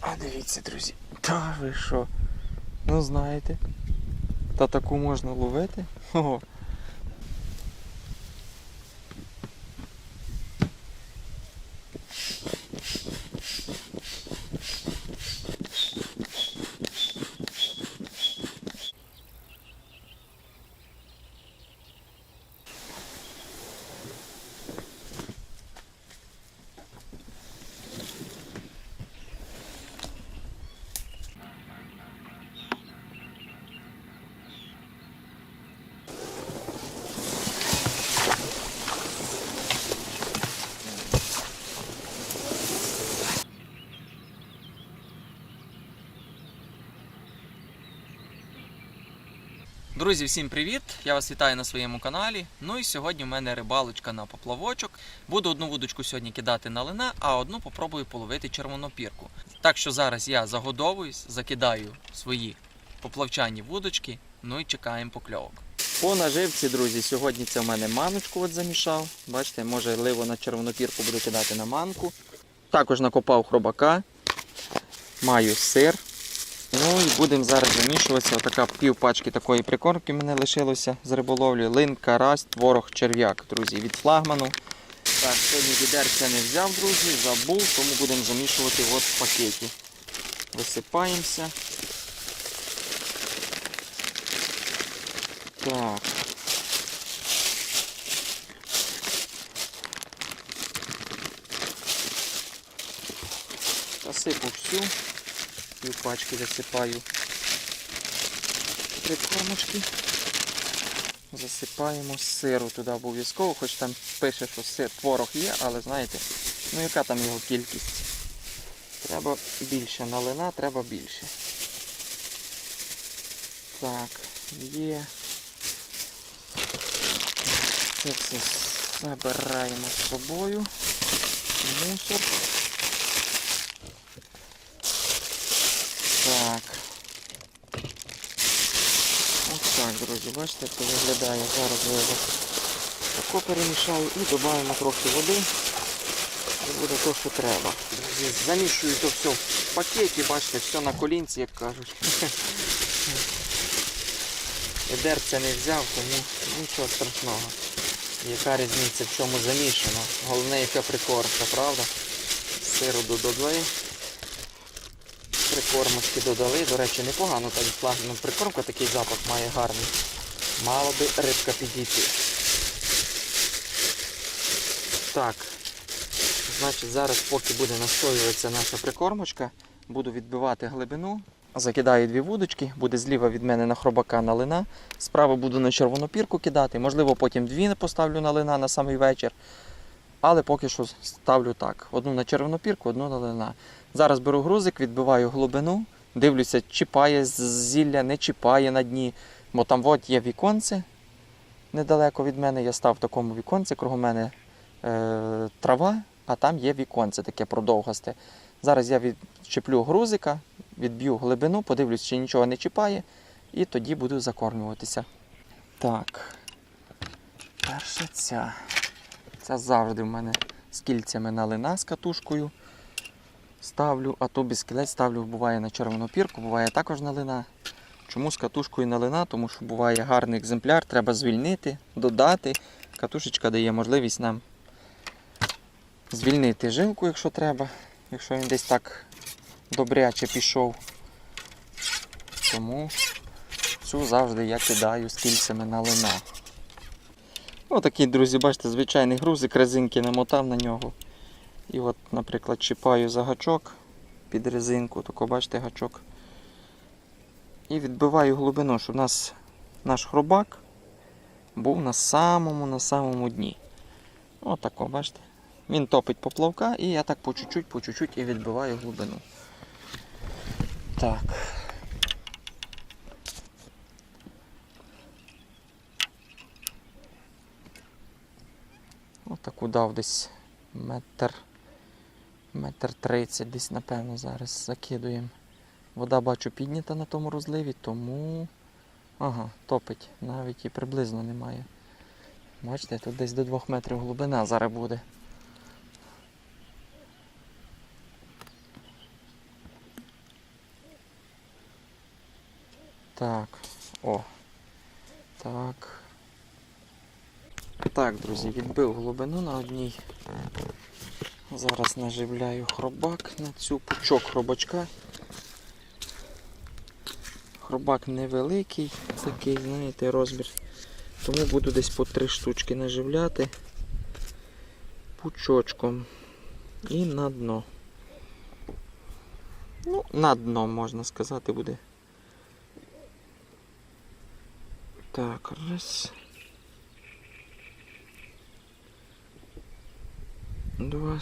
А дивіться, друзі. Та ви що? Ну знаєте. Та таку можна ловити. Ого. Друзі, всім привіт! Я вас вітаю на своєму каналі. Ну і сьогодні в мене рибалочка на поплавочок. Буду одну вудочку сьогодні кидати на лина, а одну попробую половити червонопірку. Так що зараз я загодовуюсь, закидаю свої поплавчані вудочки, ну і чекаємо покльовок. По наживці, друзі, сьогодні це в мене маночку от замішав. Бачите, може ливо на червонопірку буду кидати на манку. Також накопав хробака, маю сир. Ну і будемо зараз замішуватися. Отака пів такої прикормки мене лишилося з риболовлі. Лин, карась, творог, черв'як, друзі, від флагману. Так, сьогодні відерця не взяв, друзі, забув, тому будемо замішувати от в пакеті. Висипаємося. Так. Засипу всю. Пів пачки засипаю прикормочки. Засипаємо сиру туди обов'язково, хоч там пише, що сир, творог є, але знаєте, ну яка там його кількість? Треба більше налина, треба більше. Так, є. Це все забираємо з собою. Мусор. Так. Ось так, друзі, бачите, як це виглядає. Зараз я його перемішаю і додаємо трохи води. І буде то, що треба. Друзі, замішую то все в пакеті, бачите, все на колінці, як кажуть. Відерця не взяв, тому нічого страшного. Яка різниця в чому замішано. Головне, яка прикормка, правда? Сиру додали прикормочки додали. До речі, непогано так флагман прикормка, такий запах має гарний. Мала би рибка підійти. Так. Значить, зараз, поки буде настоюватися наша прикормочка, буду відбивати глибину. Закидаю дві вудочки, буде зліва від мене на хробака на лина. Справа буду на червонопірку кидати. Можливо, потім дві поставлю на лина на самий вечір. Але поки що ставлю так. Одну на червонопірку, одну на лина. Зараз беру грузик, відбиваю глибину, дивлюся, чіпає зілля, не чіпає на дні. Бо там от є віконце недалеко від мене. Я став в такому віконці, кругом мене е, трава, а там є віконце таке продовгасте. Зараз я відчеплю грузика, відб'ю глибину, подивлюсь, чи нічого не чіпає, і тоді буду закормлюватися. Так. Перша ця. Ця завжди в мене з кільцями на лина з катушкою ставлю, а то без кілець ставлю, буває на червону пірку, буває також на лина. Чому з катушкою на лина? Тому що буває гарний екземпляр, треба звільнити, додати. Катушечка дає можливість нам звільнити жилку, якщо треба, якщо він десь так добряче пішов. Тому цю завжди я кидаю з кільцями на лина. Отакий, друзі, бачите, звичайний грузик, резинки намотав на нього. І от, наприклад, чіпаю за гачок під резинку, тако бачите гачок. І відбиваю глибину, щоб у нас наш хробак був на самому на самому дні. Отако, бачите. Він топить поплавка і я так по чуть-чуть, по чуть-чуть і відбиваю глибину. Так. Отаку дав десь метр, метр тридцять десь, напевно, зараз закидуємо. Вода бачу піднята на тому розливі, тому ага, топить, навіть і приблизно немає Бачите, тут десь до 2 метрів глибина зараз буде. Так, о. Так. Так, друзі, відбив глибину на одній. Зараз наживляю хробак на цю пучок хробачка. Хробак невеликий, такий, знаєте, розмір. Тому буду десь по три штучки наживляти пучочком і на дно. Ну, на дно, можна сказати, буде. Так, раз. Два.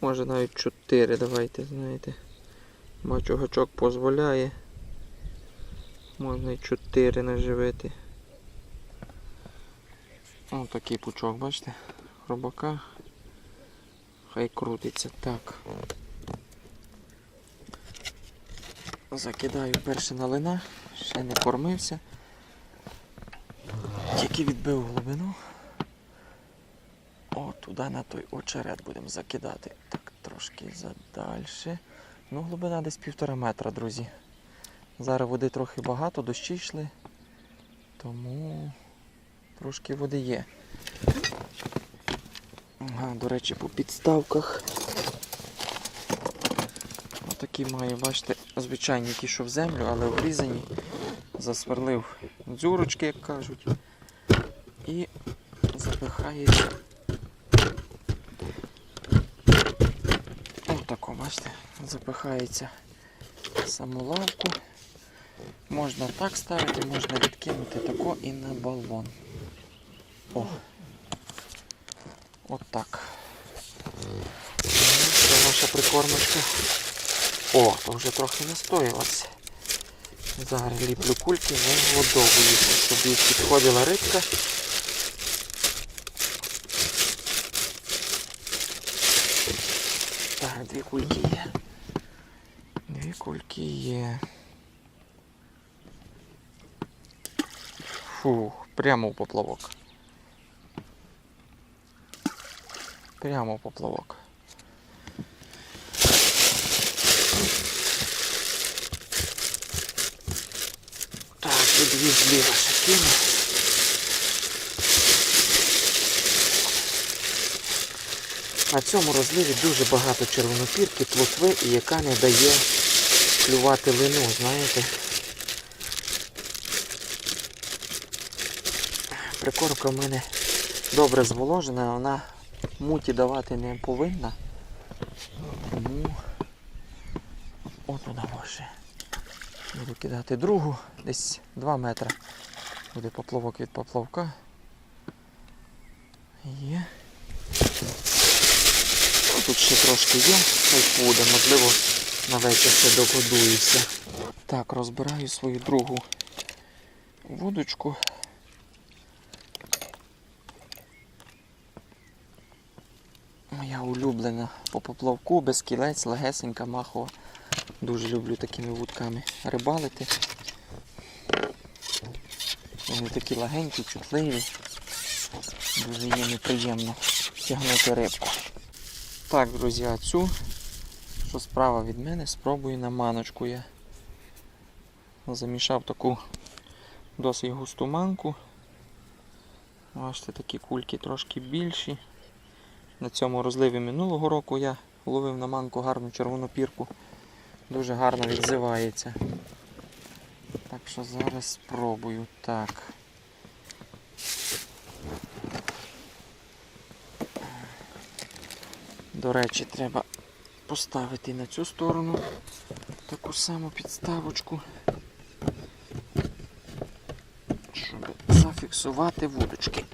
Може навіть 4, давайте, знаєте. Бачу, гачок дозволяє. Можна і 4 наживити. Ось такий пучок, бачите? Хробака. Хай крутиться так. Закидаю перше на лина, ще не кормився. Тільки відбив глибину. О, туди на той очерет будемо закидати. Так, трошки задальше. Ну, глибина десь півтора метра, друзі. Зараз води трохи багато, дощі йшли. Тому трошки води є. Ага, до речі, по підставках. Отакі маю, бачите, звичайні ті, що в землю, але обрізані. Засверлив дзюрочки, як кажуть. І запихається. Отако, бачите, запихається саму лавку. Можна так ставити, можна відкинути тако і на балвон. О. От. Це наша прикормочка. О, то вже трохи настоїлася. Зараз ліплю кульки, вигодовую, щоб їй підходила рибка. Так, дві кульки є. Дві кульки є. Фух, прямо в поплавок. Прямо в поплавок. Зліва ще кину. На цьому розливі дуже багато червонопірки, плотви, і яка не дає клювати лину, знаєте. Прикормка в мене добре зволожена, вона муті давати не повинна. Тому от вона може. Буду кидати другу, десь 2 метри. Буде поплавок від поплавка. Є. Ну, Тут ще трошки є, хай буде, можливо, на вечір ще догодуюся. Так, розбираю свою другу вудочку. Моя улюблена по поплавку, без кілець, легесенька, махова. Дуже люблю такими вудками рибалити. Вони такі легенькі, чутливі. Дуже їм приємно тягнути рибку. Так, друзі, а цю, що справа від мене, спробую на маночку я. Замішав таку досить густу манку. Бачите, такі кульки трошки більші. На цьому розливі минулого року я ловив на манку гарну червону пірку. Дуже гарно відзивається. Так що зараз спробую. Так. До речі, треба поставити на цю сторону таку саму підставочку, щоб зафіксувати вудочки.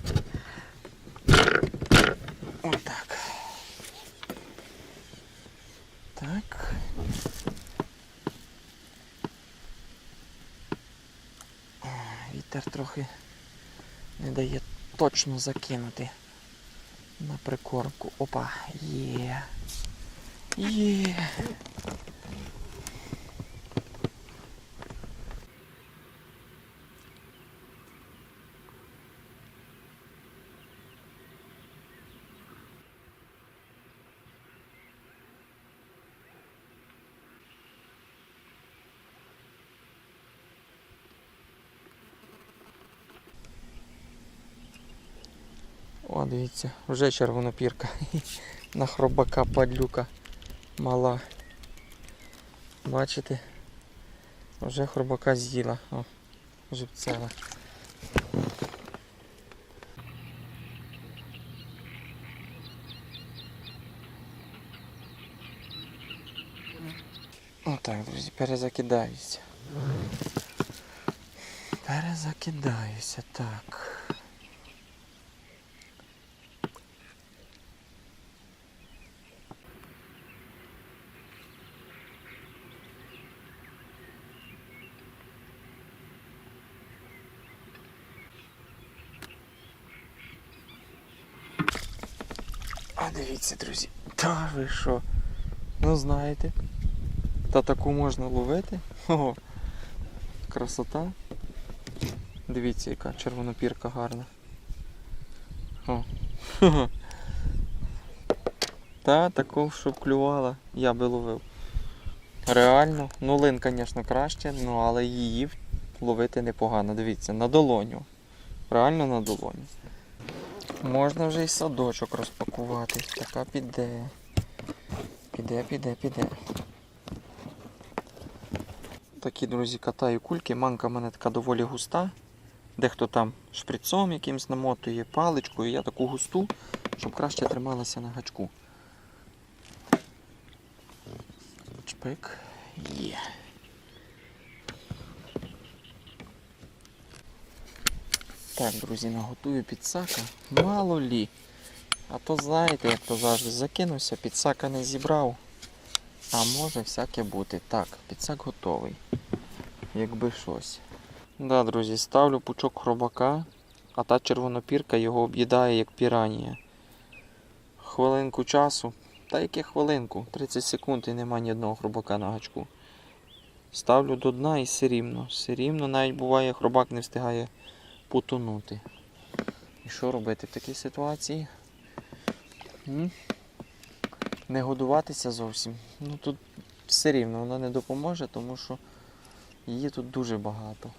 Отак. Так. Вітер трохи не дає точно закинути. На прикормку. Опа, є. Є. О, дивіться, вже червонопірка. На хробака падлюка мала. Бачите? Вже хробака з'їла. О, живцела. Отак, друзі, перезакидаюся. Перезакидаюся, так. А дивіться, друзі. Та ви що? Ну знаєте. Та таку можна ловити. Ого. Красота. Дивіться, яка червонопірка гарна. О. Та таку, щоб клювала, я би ловив. Реально, ну лин, звісно, краще, ну але її ловити непогано. Дивіться, на долоню. Реально на долоню. Можна вже і садочок розпакувати. Така піде. Піде, піде, піде. Такі, друзі, катаю кульки. Манка в мене така доволі густа. Дехто там шприцом якимсь намотує, паличкою. Я таку густу, щоб краще трималася на гачку. Чпик. Є. Так, друзі, наготую підсака. Мало лі. А то знаєте, як то завжди закинувся, підсака не зібрав. А може всяке бути. Так, підсак готовий. Якби щось. Да, друзі, ставлю пучок хробака, а та червонопірка його об'їдає як піранія. Хвилинку часу. Та яке хвилинку? 30 секунд і нема ні одного хробака на гачку. Ставлю до дна і. Все рівно навіть буває, хробак не встигає потонути. І що робити в такій ситуації? Не годуватися зовсім. Ну тут все рівно вона не допоможе, тому що її тут дуже багато.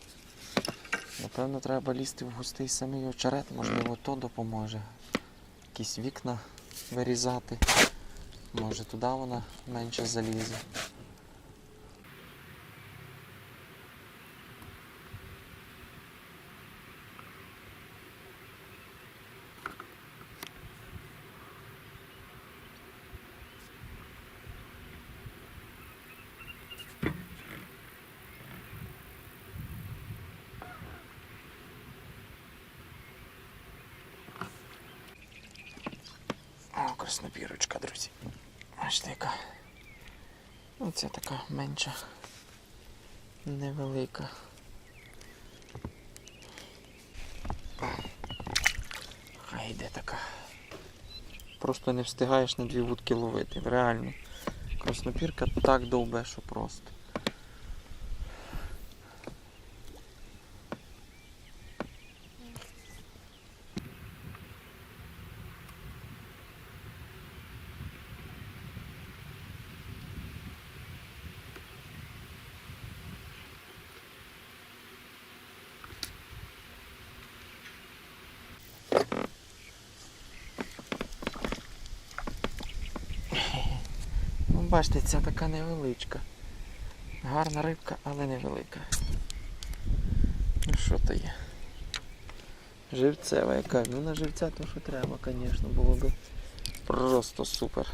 Напевно, треба лізти в густий самий очерет, можливо, то допоможе. Якісь вікна вирізати. Може туди вона менше залізе. О, краснопірочка, друзі. Бачите, яка. Оце така менша. Невелика. Хай йде така. Просто не встигаєш на дві вудки ловити. Реально. Краснопірка так довбе, що просто. Ну, бачите, ця така невеличка. Гарна рибка, але невелика. Ну що то є? Живцева яка. Ну на живця то що треба, звісно, було би просто супер.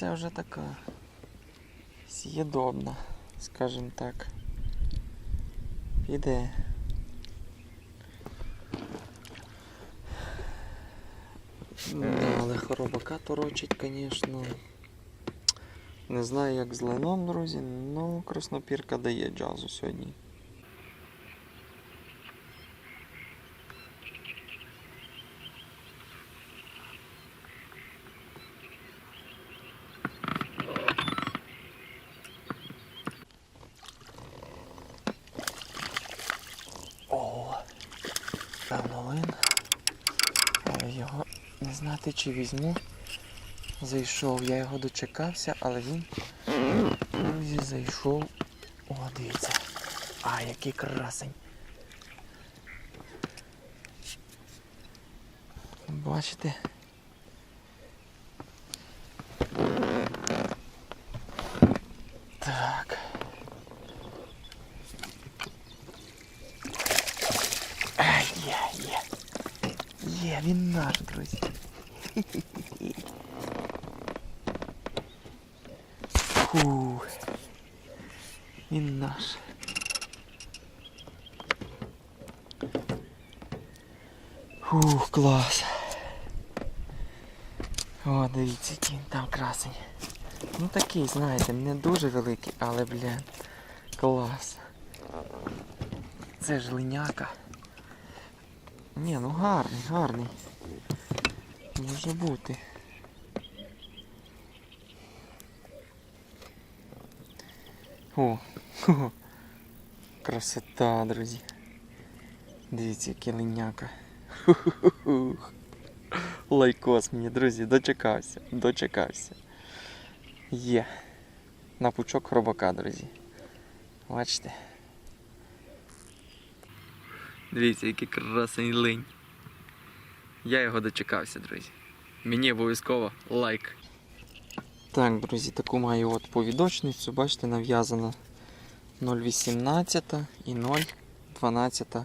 Це вже така з'їдобна, скажімо так. Піде. Е. Але хоробака торочить, звісно. Не знаю як з лином, друзі, ну краснопірка дає джазу сьогодні. Чи візьму. Зайшов, я його дочекався, але він друзі, зайшов. О, дивіться. А, який красень. Бачите? Так. Ай, є, є. Є, він наш, друзі. Фу. Він наш. Фух, клас. О, дивіться, який там красень. Ну такий, знаєте, не дуже великий, але, блін, клас. Це ж линяка. Ні, ну гарний, гарний. Може бути. О, красота, друзі. Дивіться, який линяка. Лайкос мені, друзі, дочекався, дочекався. Є. На пучок хробака, друзі. Бачите? Дивіться, який красний линь. Я його дочекався, друзі. Мені обов'язково лайк. Так, друзі, таку маю от повідочницю, бачите, нав'язана 0,18 і 0,12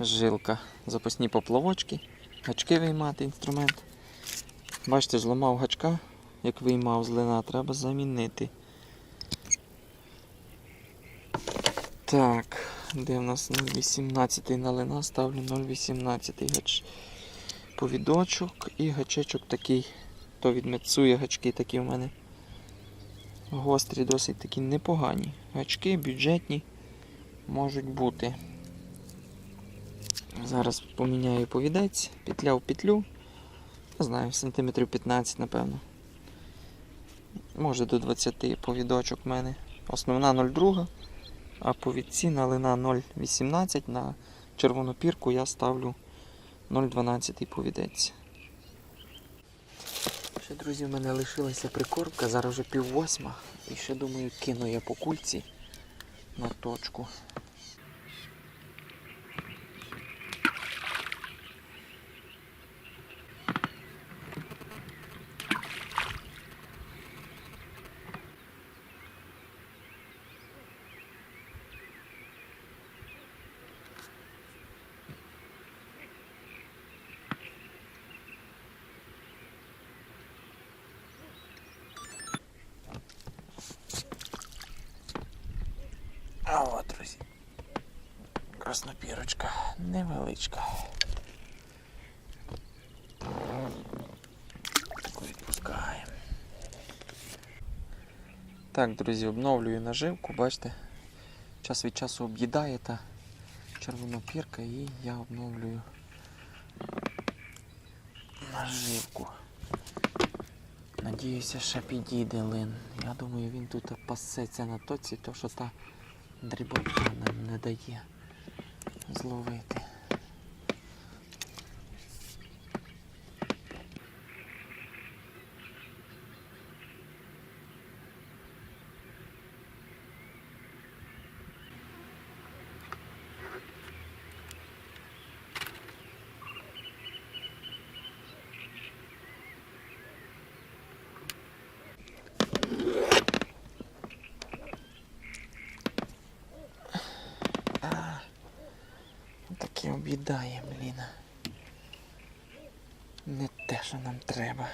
жилка. Запасні поплавочки, гачки виймати інструмент. Бачите, зламав гачка, як виймав з лина, треба замінити. Так, де в нас 0,18 на лина, ставлю 0,18 гач. Повідочок і гачечок такий, то від Мецуя гачки такі в мене. Гострі, досить такі непогані. Гачки бюджетні можуть бути. Зараз поміняю повідець, петля в петлю. Не знаю, сантиметрів 15, напевно. Може до 20 повідочок в мене. Основна 0,2, а повідці на лина 0,18 на червону пірку я ставлю 0,12 повідеться. Ще, друзі, в мене лишилася прикормка, зараз вже пів восьма. І ще думаю, кину я по кульці на точку. А от, друзі. Краснопірочка невеличка. Відпускаємо. Так, друзі, обновлюю наживку, бачите, час від часу об'їдає та червонопірка і я обновлюю наживку. Надіюся, ще підійде лин. Я думаю, він тут пасеться на тоці, то що та дрібовка нам не дає зловити. А, таке об'їдає. Не те, що нам треба.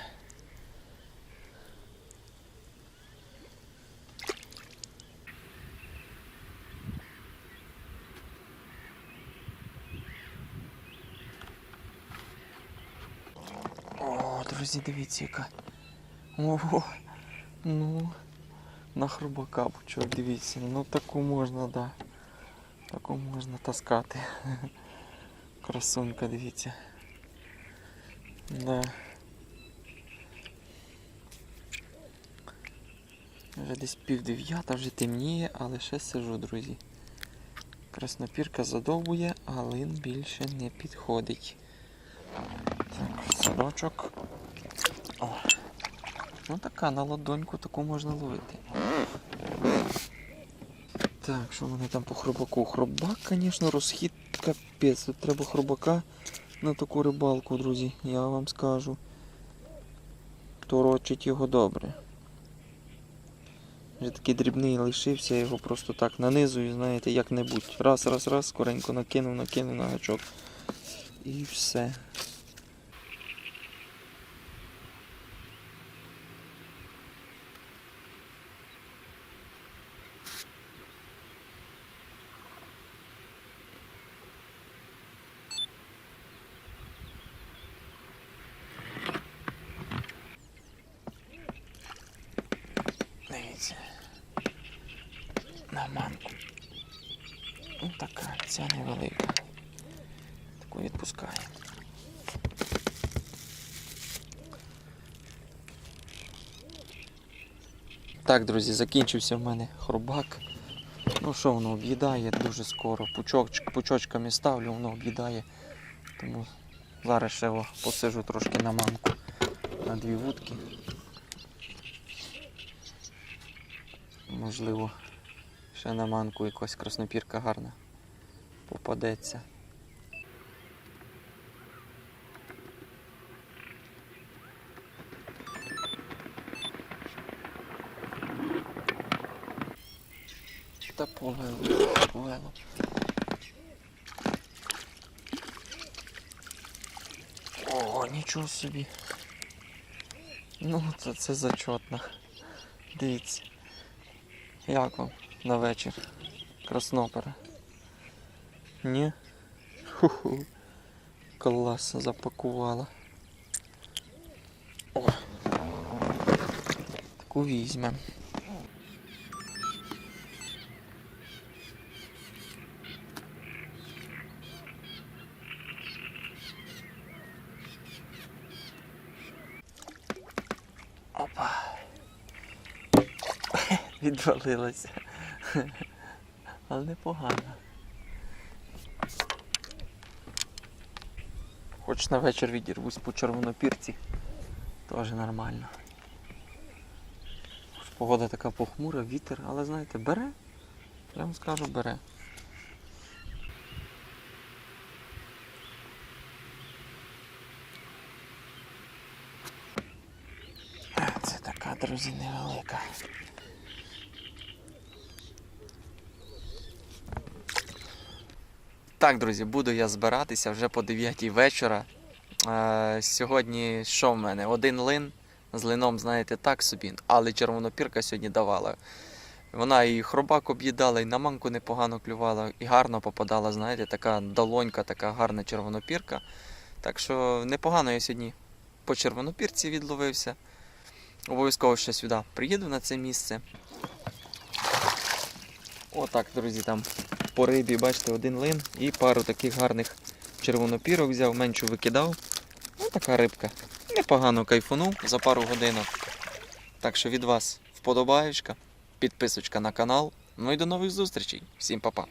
О, друзі, дивіться яка. Ого. Ну, на хробака почав, дивіться. Ну таку можна, да. Таку можна таскати. Красунка, дивіться. Да. Вже десь пів дев'ята, вже темніє, але ще сижу, друзі. Краснопірка задовбує, а більше не підходить. Так, садочок. О. Ну така на ладоньку таку можна ловити. Так, що в мене там по хробаку? Хробак, звісно, розхід капець. Тут треба хробака на таку рибалку, друзі, я вам скажу. Торочить його добре. Вже такий дрібний лишився, я його просто так нанизую, знаєте, як-небудь. Раз, раз, раз, скоренько накинув, накинув на гачок. І все. Дивіться. На манку. Ну така, ця невелика. Таку відпускаю. Так, друзі, закінчився в мене хробак. Ну що воно об'їдає дуже скоро. Пучок, пучочками ставлю, воно об'їдає. Тому зараз ще о, посижу трошки на манку на дві вудки. Можливо, ще на манку якась краснопірка гарна попадеться. Та повело, повело. О, нічого собі. Ну, це, це зачетно. Дивіться. Як вам на вечір? Краснопера? Ні? Ху-ху. Клас запакувала. О. Таку візьмем. Опа. Відвалилася. Але непогано. Хоч на вечір відірвусь по червонопірці. Теж нормально. Хоч Погода така похмура, вітер, але знаєте, бере. Я вам скажу, бере. Це така, друзі, невелика. Так, друзі, буду я збиратися вже по 9 вечора. Е, сьогодні що в мене? Один лин. З лином, знаєте, так собі, але червонопірка сьогодні давала. Вона і хробак об'їдала, і на манку непогано клювала, і гарно попадала, знаєте, така долонька, така гарна червонопірка. Так що непогано я сьогодні по червонопірці відловився. Обов'язково ще сюди приїду на це місце. Отак, друзі, там по рибі, бачите, один лин і пару таких гарних червонопірок взяв, меншу викидав. Ну, така рибка. Непогано кайфунув за пару годинок. Так що від вас вподобаєчка, підписочка на канал. Ну і до нових зустрічей. Всім па-па.